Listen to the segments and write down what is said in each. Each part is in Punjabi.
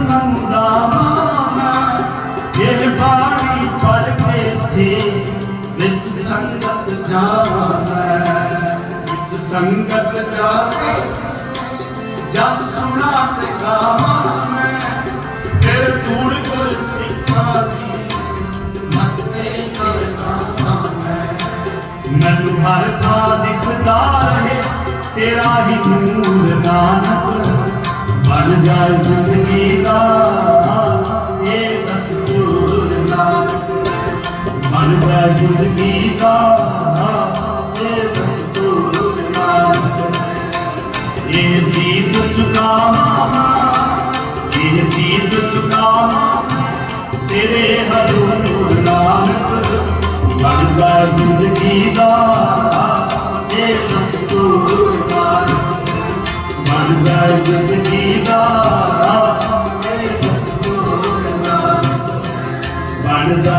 ਨੂੰ ਲਾਵਾਂ ਫਿਰ ਬਾਣੀ ਪੜ ਕੇ ਤੇ ਵਿੱਚ ਸੰਗਤ ਜਾਣਾ ਵਿੱਚ ਸੰਗਤ ਜਾਣਾ ਜਸ ਸੁਣਾ ਤੇ ਗਾਵਾਂ ਮੈਂ ਫਿਰ ਤੂੜ ਗੁਰ ਸਿੱਖਾਂ ਦੀ ਮਤ ਤੇ ਕਰਨਾ ਮੈਂ ਮੈਨੂੰ ਹਰ ਥਾਂ ਦਿਸਦਾ ਰਹੇ ਤੇਰਾ ਹੀ ਨੂਰ ਨਾਨਕ ਬਣ ਜਾਏ ਜ਼ਿੰਦਗੀ ਬਣ ਜਾਏ ਜ਼ਿੰਦਗੀ ਦਾ ਇਹ ਦਸਤੂਰ ਨਾਨਕ ਇਹ ਸੀਸ ਝੁਕਾਵਾਂ ਇਹ ਸੀਸ ਝੁਕਾਵਾਂ ਤੇਰੇ ਹਜ਼ੂਰ ਨਾਨਕ। ਬਣ ਜਾ ਜ਼ਿੰਦਗੀ ਦਾ ਇਹ ਦਸਤੂਰ ਨਾਨਕ ਬਣ ਜਾ ਜ਼ਿੰਦਗੀ ਦਾ ਇਹ ਦਸਤੂਰ ਨਾਨਕ ਬਣ ਜਾ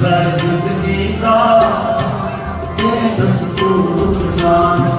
ਜ਼ਿੰਦਗੀ ਕੀਤਾ ਇਹ ਦਸਤੂਰ ਨਾਮ